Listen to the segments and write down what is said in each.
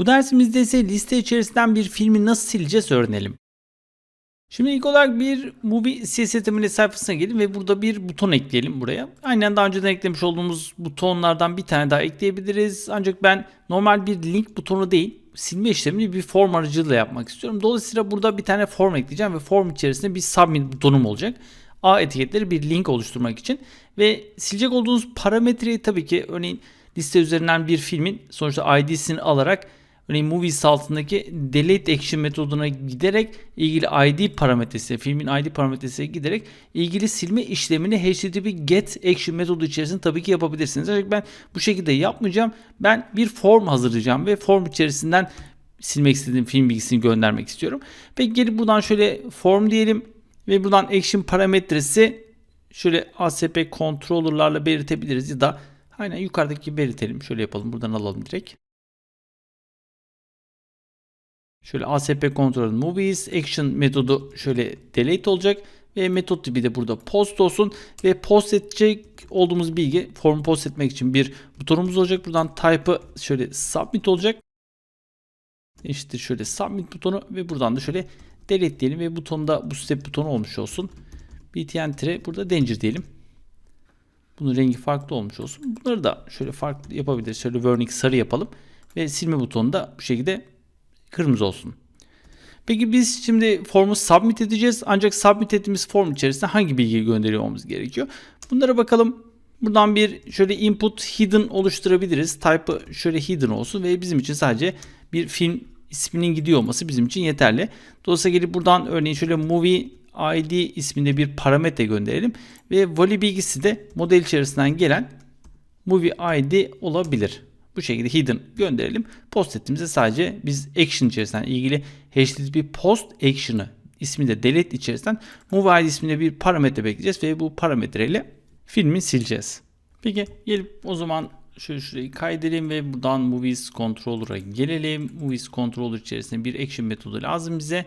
Bu dersimizde ise liste içerisinden bir filmi nasıl sileceğiz öğrenelim. Şimdi ilk olarak bir Movie CSTML sayfasına gelin ve burada bir buton ekleyelim buraya. Aynen daha önceden eklemiş olduğumuz butonlardan bir tane daha ekleyebiliriz. Ancak ben normal bir link butonu değil silme işlemini bir form aracılığıyla yapmak istiyorum. Dolayısıyla burada bir tane form ekleyeceğim ve form içerisinde bir submit butonum olacak. A etiketleri bir link oluşturmak için ve silecek olduğunuz parametreyi tabii ki örneğin liste üzerinden bir filmin sonuçta ID'sini alarak örneğin movies altındaki delete action metoduna giderek ilgili ID parametresi, filmin ID parametresine giderek ilgili silme işlemini HTTP get action metodu içerisinde tabii ki yapabilirsiniz. Ancak ben bu şekilde yapmayacağım. Ben bir form hazırlayacağım ve form içerisinden silmek istediğim film bilgisini göndermek istiyorum. Peki gelip buradan şöyle form diyelim ve buradan action parametresi şöyle ASP controller'larla belirtebiliriz ya da aynen yukarıdaki belirtelim. Şöyle yapalım. Buradan alalım direkt. Şöyle ASP control movies action metodu şöyle delete olacak ve metot tipi de burada post olsun ve post edecek olduğumuz bilgi formu post etmek için bir butonumuz olacak. Buradan type'ı şöyle submit olacak. İşte şöyle submit butonu ve buradan da şöyle delete diyelim ve butonda bu step butonu olmuş olsun. btn tire burada danger diyelim. Bunun rengi farklı olmuş olsun. Bunları da şöyle farklı yapabiliriz. Şöyle warning sarı yapalım ve silme butonu da bu şekilde kırmızı olsun. Peki biz şimdi formu submit edeceğiz. Ancak submit ettiğimiz form içerisinde hangi bilgiyi gönderiyor gerekiyor? Bunlara bakalım. Buradan bir şöyle input hidden oluşturabiliriz. Type'ı şöyle hidden olsun ve bizim için sadece bir film isminin gidiyor olması bizim için yeterli. Dolayısıyla gelip buradan örneğin şöyle movie ID isminde bir parametre gönderelim ve vali bilgisi de model içerisinden gelen movie ID olabilir. Bu şekilde hidden gönderelim. Post ettiğimizde sadece biz action içerisinden ilgili HTTP post action'ı isminde delete içerisinden move ID isminde bir parametre bekleyeceğiz ve bu parametreyle filmi sileceğiz. Peki gelip o zaman şöyle şurayı kaydedelim ve buradan movies controller'a gelelim. Movies controller içerisinde bir action metodu lazım bize.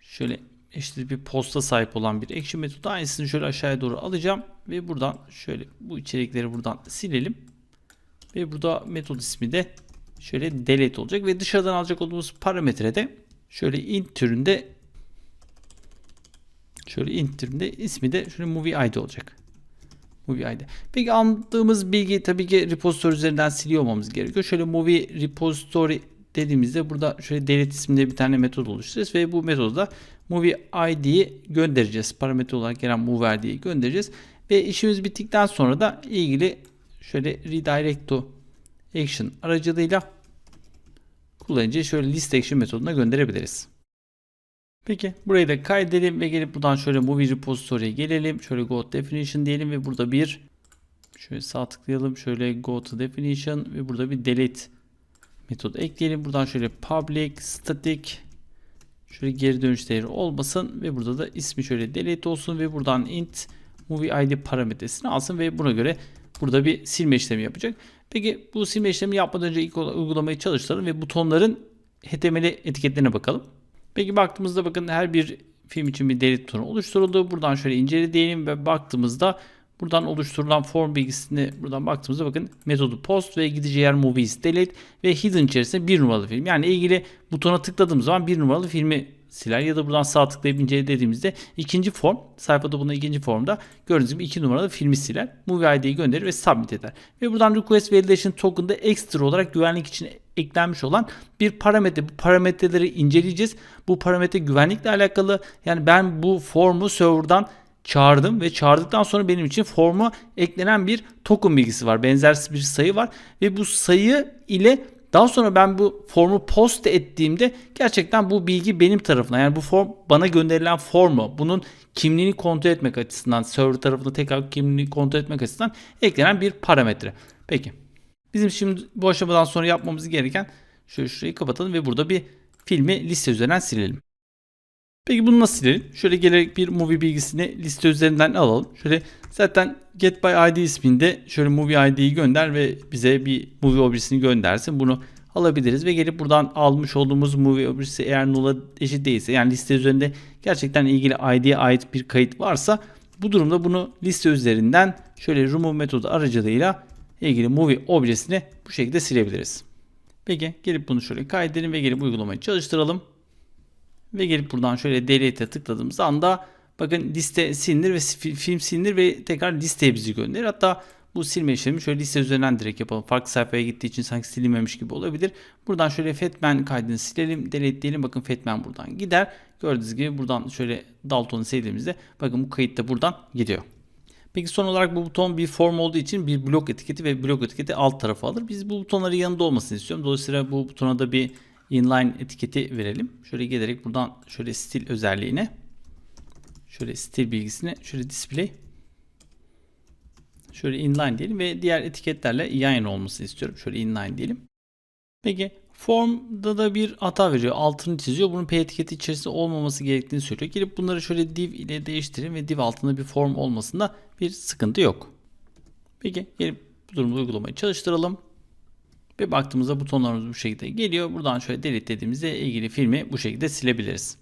Şöyle HTTP posta sahip olan bir action metodu aynısını şöyle aşağıya doğru alacağım ve buradan şöyle bu içerikleri buradan silelim. Ve burada metod ismi de şöyle delete olacak ve dışarıdan alacak olduğumuz parametre de şöyle int türünde şöyle int türünde ismi de şöyle movie id olacak. Movie id. Peki aldığımız bilgi tabii ki repository üzerinden siliyor olmamız gerekiyor. Şöyle movie repository dediğimizde burada şöyle delete isminde bir tane metod oluşturacağız ve bu metodu da movie id'yi göndereceğiz. Parametre olarak gelen move id'yi göndereceğiz. Ve işimiz bittikten sonra da ilgili şöyle redirect to action aracılığıyla kullanıcıyı şöyle list action metoduna gönderebiliriz. Peki burayı da kaydedelim ve gelip buradan şöyle movie repository'e gelelim. Şöyle go definition diyelim ve burada bir şöyle sağ tıklayalım. Şöyle go to definition ve burada bir delete metodu ekleyelim. Buradan şöyle public static şöyle geri dönüş değeri olmasın ve burada da ismi şöyle delete olsun ve buradan int movie id parametresini alsın ve buna göre burada bir silme işlemi yapacak. Peki bu silme işlemi yapmadan önce ilk uygulamayı çalıştıralım ve butonların HTML etiketlerine bakalım. Peki baktığımızda bakın her bir film için bir delete butonu oluşturuldu. Buradan şöyle incele diyelim ve baktığımızda buradan oluşturulan form bilgisini buradan baktığımızda bakın metodu post ve gidici yer movies delete ve hidden içerisinde bir numaralı film. Yani ilgili butona tıkladığımız zaman bir numaralı filmi siler ya da buradan sağ tıklayıp incele dediğimizde ikinci form sayfada bunun ikinci formda gördüğünüz gibi iki numaralı filmi siler. Movie ID'yi gönderir ve submit eder. Ve buradan request validation token'da ekstra olarak güvenlik için eklenmiş olan bir parametre. Bu parametreleri inceleyeceğiz. Bu parametre güvenlikle alakalı. Yani ben bu formu server'dan çağırdım ve çağırdıktan sonra benim için forma eklenen bir token bilgisi var. Benzer bir sayı var ve bu sayı ile daha sonra ben bu formu post ettiğimde gerçekten bu bilgi benim tarafına yani bu form bana gönderilen formu bunun kimliğini kontrol etmek açısından server tarafında tekrar kimliğini kontrol etmek açısından eklenen bir parametre. Peki. Bizim şimdi bu aşamadan sonra yapmamız gereken şöyle şurayı kapatalım ve burada bir filmi liste üzerinden silelim. Peki bunu nasıl silelim? Şöyle gelerek bir movie bilgisini liste üzerinden alalım. Şöyle zaten get by id isminde şöyle movie id'yi gönder ve bize bir movie objesini göndersin. Bunu alabiliriz ve gelip buradan almış olduğumuz movie objesi eğer null'a eşit değilse yani liste üzerinde gerçekten ilgili id'ye ait bir kayıt varsa bu durumda bunu liste üzerinden şöyle remove metodu aracılığıyla ilgili movie objesini bu şekilde silebiliriz. Peki gelip bunu şöyle kaydedelim ve gelip uygulamayı çalıştıralım. Ve gelip buradan şöyle delete'e tıkladığımız anda bakın liste silinir ve fi- film silinir ve tekrar listeye bizi gönderir. Hatta bu silme işlemi şöyle liste üzerinden direkt yapalım. Farklı sayfaya gittiği için sanki silinmemiş gibi olabilir. Buradan şöyle Fatman kaydını silelim. Delete diyelim. Bakın Fatman buradan gider. Gördüğünüz gibi buradan şöyle Dalton'u sevdiğimizde bakın bu kayıt da buradan gidiyor. Peki son olarak bu buton bir form olduğu için bir blok etiketi ve blok etiketi alt tarafa alır. Biz bu butonları yanında olmasını istiyorum. Dolayısıyla bu butona da bir inline etiketi verelim. Şöyle gelerek buradan şöyle stil özelliğine şöyle stil bilgisine şöyle display şöyle inline diyelim ve diğer etiketlerle yan yana olmasını istiyorum. Şöyle inline diyelim. Peki formda da bir hata veriyor. Altını çiziyor. Bunun P etiketi içerisinde olmaması gerektiğini söylüyor. Gelip bunları şöyle div ile değiştirin ve div altında bir form olmasında bir sıkıntı yok. Peki gelip bu durumda uygulamayı çalıştıralım. Ve baktığımızda butonlarımız bu şekilde geliyor. Buradan şöyle delete dediğimizde ilgili filmi bu şekilde silebiliriz.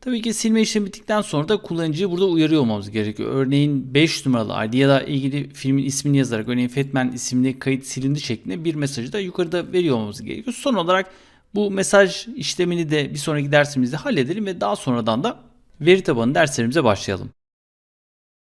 Tabii ki silme işlemi bittikten sonra da kullanıcıyı burada uyarıyor olmamız gerekiyor. Örneğin 5 numaralı ID ya da ilgili filmin ismini yazarak örneğin Fatman isimli kayıt silindi şeklinde bir mesajı da yukarıda veriyor olmamız gerekiyor. Son olarak bu mesaj işlemini de bir sonraki dersimizde halledelim ve daha sonradan da veri tabanı derslerimize başlayalım.